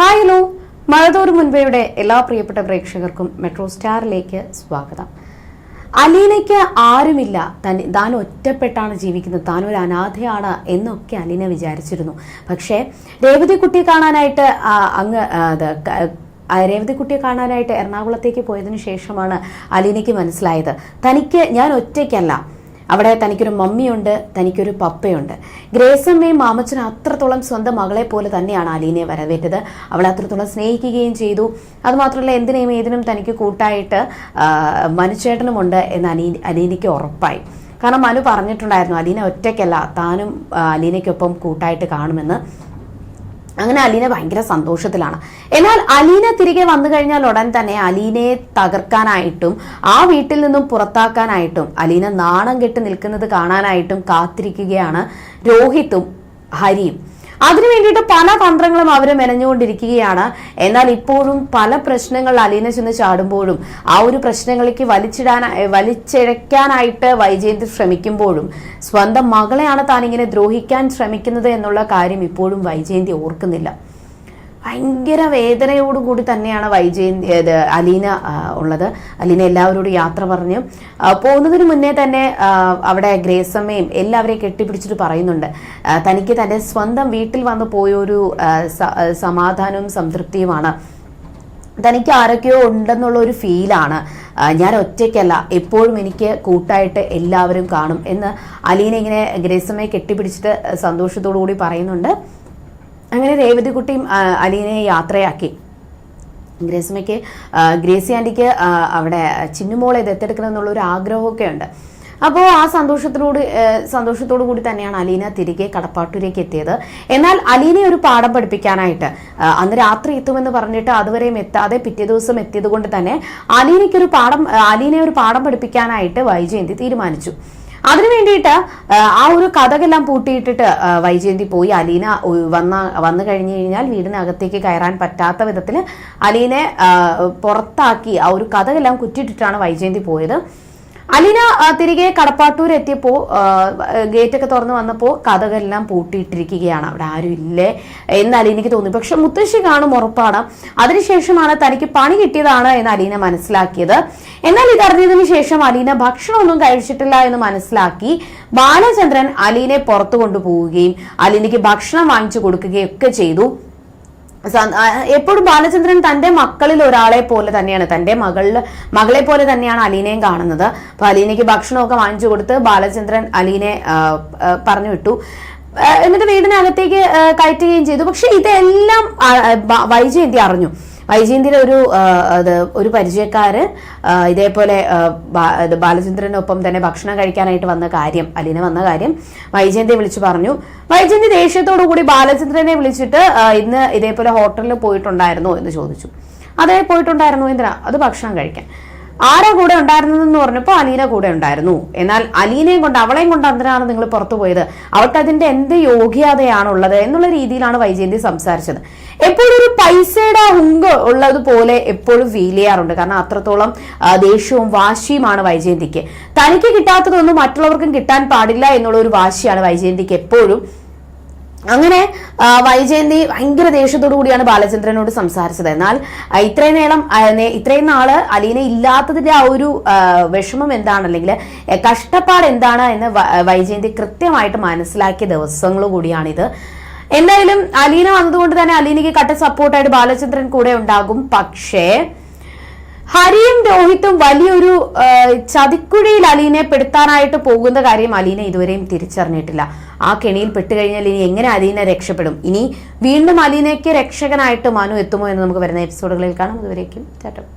Hi hello മഴതോറും മുൻപയുടെ എല്ലാ പ്രിയപ്പെട്ട പ്രേക്ഷകർക്കും മെട്രോ സ്റ്റാറിലേക്ക് സ്വാഗതം. അലീനയ്ക്ക് ആരുമില്ല. തൻ താൻ ഒറ്റപ്പെട്ടാണ് ജീവിക്കുന്നത്. താൻ ഒരു അനാഥയാണ് എന്നൊക്കെ അലീന വിചാരിച്ചിരുന്നു. പക്ഷേ രേവതിക്കുട്ടിയെ കാണാനായിട്ട് അങ്ങ് രേവതിക്കുട്ടിയെ കാണാനായിട്ട് എറണാകുളത്തേക്ക് പോയതിനു ശേഷമാണ് അലീനയ്ക്ക് മനസ്സിലായത്. തനിക്ക് ഞാൻ ഒറ്റയ്ക്കല്ല. അവിടെ തനിക്കൊരു മമ്മിയുണ്ട് തനിക്കൊരു പപ്പയുണ്ട്. ഗ്രേസമ്മയും മാമച്ചനും അത്രത്തോളം സ്വന്തം മകളെ പോലെ തന്നെയാണ് അലീനയെ വരവേറ്റത്. അവളെ അത്രത്തോളം സ്നേഹിക്കുകയും ചെയ്തു. അതുമാത്രമല്ല എന്തിനേയും ഏതിനും തനിക്ക് കൂട്ടായിട്ട് മനുചേട്ടനുമുണ്ട് എന്ന് അനീ അലീനയ്ക്ക് ഉറപ്പായി. കാരണം മനു പറഞ്ഞിട്ടുണ്ടായിരുന്നു അലീന ഒറ്റയ്ക്കല്ല താനും അലീനയ്ക്കൊപ്പം കൂട്ടായിട്ട് കാണുമെന്ന്. അങ്ങനെ അലീന ഭയങ്കര സന്തോഷത്തിലാണ്. എന്നാൽ അലീന തിരികെ വന്നു കഴിഞ്ഞാൽ ഉടൻ തന്നെ അലീനയെ തകർക്കാനായിട്ടും ആ വീട്ടിൽ നിന്നും പുറത്താക്കാനായിട്ടും അലീന നാണം കെട്ട് നിൽക്കുന്നത് കാണാനായിട്ടും കാത്തിരിക്കുകയാണ് രോഹിത്തും ഹരിയും. അതിനു വേണ്ടിയിട്ട് പല തന്ത്രങ്ങളും അവർ മെനഞ്ഞുകൊണ്ടിരിക്കുകയാണ്. എന്നാൽ ഇപ്പോഴും പല പ്രശ്നങ്ങൾ അലീന ചെന്ന് ചാടുമ്പോഴും ആ ഒരു പ്രശ്നങ്ങളിലേക്ക് വലിച്ചിടാൻ വലിച്ചിഴയ്ക്കാനായിട്ട് വൈജയന്തി ശ്രമിക്കുമ്പോഴും സ്വന്തം മകളെയാണ് താൻ ഇങ്ങനെ ദ്രോഹിക്കാൻ ശ്രമിക്കുന്നത് എന്നുള്ള കാര്യം ഇപ്പോഴും വൈജയന്തി ഓർക്കുന്നില്ല. ഭയങ്കര വേദനയോടുകൂടി തന്നെയാണ് വൈജയന്തി അലീന ഉള്ളത്. അലീന എല്ലാവരോടും യാത്ര പറഞ്ഞു. പോകുന്നതിന് മുന്നേ തന്നെ അവിടെ ഗ്രേസമ്മയും എല്ലാവരെയും കെട്ടിപ്പിടിച്ചിട്ട് പറയുന്നുണ്ട്. തനിക്ക് തന്റെ സ്വന്തം വീട്ടിൽ വന്ന് പോയൊരു സമാധാനവും സംതൃപ്തിയുമാണ്. തനിക്ക് ആരൊക്കെയോ ഉണ്ടെന്നുള്ള ഒരു ഫീലാണ്. ഞാൻ ഒറ്റയ്ക്കല്ല എപ്പോഴും എനിക്ക് കൂട്ടായിട്ട് എല്ലാവരും കാണും എന്ന് അലീന ഇങ്ങനെ ഗ്രേസമ്മയെ കെട്ടിപ്പിടിച്ചിട്ട് സന്തോഷത്തോടു കൂടി പറയുന്നുണ്ട്. അങ്ങനെ രേവതിക്കുട്ടിയും ആ, അലീനയെ യാത്രയാക്കി. ഗ്രേസ്മയ്ക്ക് ഗ്രേസി ആന്റിക്ക് അവിടെ ചിന്നുമോളെ ദത്തെടുക്കണം എന്നുള്ള ഒരു ആഗ്രഹമൊക്കെ ഉണ്ട് അപ്പോൾ ആ സന്തോഷത്തിലൂടെ സന്തോഷത്തോടു കൂടി തന്നെയാണ് അലീന തിരികെ കടപ്പാട്ടൂരേക്ക് എത്തിയത്. എന്നാൽ അലീനയെ ഒരു പാഠം പഠിപ്പിക്കാനായിട്ട് അന്ന് രാത്രി എത്തുമെന്ന് പറഞ്ഞിട്ട് അതുവരെയും എത്താതെ പിറ്റേ ദിവസം എത്തിയത് കൊണ്ട് തന്നെ അലീനയ്ക്കൊരു പാഠം അലീനയെ ഒരു പാഠം പഠിപ്പിക്കാനായിട്ട് വൈജയന്തി തീരുമാനിച്ചു. അതിനു വേണ്ടിയിട്ട് ആ, ഒരു കഥകെല്ലാം പൂട്ടിയിട്ടിട്ട് വൈജയന്തി പോയി. അലീന വന്ന വന്നു കഴിഞ്ഞു കഴിഞ്ഞാൽ വീടിനകത്തേക്ക് കയറാൻ പറ്റാത്ത വിധത്തിൽ അലീനെ പുറത്താക്കി ആ ഒരു കഥകെല്ലാം കുറ്റിയിട്ടിട്ടാണ് വൈജയന്തി പോയത്. അലീന തിരികെ കടപ്പാട്ടൂർ എത്തിയപ്പോൾ ഗേറ്റൊക്കെ തുറന്നു വന്നപ്പോൾ കഥകളെല്ലാം പൂട്ടിയിട്ടിരിക്കുകയാണ്. അവിടെ ആരും ഇല്ലേ എന്ന് അലീനയ്ക്ക് തോന്നി. പക്ഷെ മുത്തശ്ശി കാണും ഉറപ്പാണ്. അതിനുശേഷമാണ് തനിക്ക് പണി കിട്ടിയതാണ് എന്ന് അലീന മനസ്സിലാക്കിയത്. എന്നാൽ ഇതറിഞ്ഞതിന് ശേഷം അലീന ഭക്ഷണമൊന്നും കഴിച്ചിട്ടില്ല എന്ന് മനസ്സിലാക്കി ബാലചന്ദ്രൻ അലീനെ പുറത്തു കൊണ്ടുപോവുകയും അലീനയ്ക്ക് ഭക്ഷണം വാങ്ങിച്ചു കൊടുക്കുകയും ഒക്കെ ചെയ്തു. എപ്പോഴും ബാലചന്ദ്രൻ തന്റെ മക്കളിൽ ഒരാളെ പോലെ തന്നെയാണ്. തന്റെ മകളിൽ മകളെ പോലെ തന്നെയാണ് അലീനയും കാണുന്നത്. അപ്പൊ അലീനയ്ക്ക് ഭക്ഷണമൊക്കെ വാങ്ങിച്ചു കൊടുത്ത് ബാലചന്ദ്രൻ അലീനെ പറഞ്ഞു വിട്ടു. എന്നിട്ട് വീടിനകത്തേക്ക് കയറ്റുകയും ചെയ്തു. പക്ഷെ ഇതെല്ലാം വൈജയന്തി അറിഞ്ഞു. വൈജയന്തിയുടെ ഒരു അത് ഒരു പരിചയക്കാര് ഇതേപോലെ ബാലചന്ദ്രനൊപ്പം തന്നെ ഭക്ഷണം കഴിക്കാനായിട്ട് വന്ന കാര്യം അലീന വന്ന കാര്യം വൈജയന്തിയെ വിളിച്ചു പറഞ്ഞു. വൈജയന്തി ദേഷ്യത്തോടു കൂടി ബാലചന്ദ്രനെ വിളിച്ചിട്ട് ഇന്ന് ഇതേപോലെ ഹോട്ടലിൽ പോയിട്ടുണ്ടായിരുന്നോ എന്ന് ചോദിച്ചു. അതെ പോയിട്ടുണ്ടായിരുന്നു എന്തിനാ? അത് ഭക്ഷണം കഴിക്കാൻ. ആരാ കൂടെ ഉണ്ടായിരുന്നതെന്ന് പറഞ്ഞപ്പോൾ അലീന കൂടെ ഉണ്ടായിരുന്നു. എന്നാൽ അലീനയും കൊണ്ട് അവളെയും കൊണ്ട് എന്തിനാണ് നിങ്ങൾ പുറത്തു പോയത്? അവൾക്ക് അതിന്റെ എന്ത് യോഗ്യതയാണുള്ളത് എന്നുള്ള രീതിയിലാണ് വൈജയന്തി സംസാരിച്ചത്. എപ്പോഴും ഒരു പൈസയുടെ ഹുങ്ക് ഉള്ളതുപോലെ എപ്പോഴും ഫീൽ ചെയ്യാറുണ്ട്. കാരണം അത്രത്തോളം ദേഷ്യവും വാശിയുമാണ് വൈജയന്തിക്ക്. തനിക്ക് കിട്ടാത്തതൊന്നും മറ്റുള്ളവർക്കും കിട്ടാൻ പാടില്ല എന്നുള്ള ഒരു വാശിയാണ് വൈജയന്തിക്ക് എപ്പോഴും അങ്ങനെ വൈജയന്തി ഭയങ്കര ദേഷ്യത്തോടു കൂടിയാണ് ബാലചന്ദ്രനോട് സംസാരിച്ചത്. എന്നാൽ ഇത്രയും നേരം ഇത്രയും നാൾ അലീനെ ഇല്ലാത്തതിന്റെ ആ ഒരു വിഷമം എന്താണ്? അല്ലെങ്കിൽ കഷ്ടപ്പാട് എന്താണ് എന്ന് വൈജയന്തി കൃത്യമായിട്ട് മനസ്സിലാക്കിയ ദിവസങ്ങൾ കൂടിയാണിത്. എന്തായാലും അലീന വന്നതുകൊണ്ട് തന്നെ അലീനയ്ക്ക് കട്ട സപ്പോർട്ടായിട്ട് ബാലചന്ദ്രൻ കൂടെ ഉണ്ടാകും. പക്ഷേ ഹരിയും രോഹിത്തും വലിയൊരു ചതിക്കുഴിയിൽ അലീനെ പെടുത്താനായിട്ട് പോകുന്ന കാര്യം അലീന ഇതുവരെയും തിരിച്ചറിഞ്ഞിട്ടില്ല. ആ കെണിയിൽ പെട്ടുകഴിഞ്ഞാൽ ഇനി എങ്ങനെ അലീന രക്ഷപ്പെടും? ഇനി വീണ്ടും അലീനയ്ക്ക് രക്ഷകനായിട്ട് മനു എത്തുമോ എന്ന് നമുക്ക് വരുന്ന എപ്പിസോഡുകളിൽ കാണാം. അതുവരേക്കും ചാറ്റം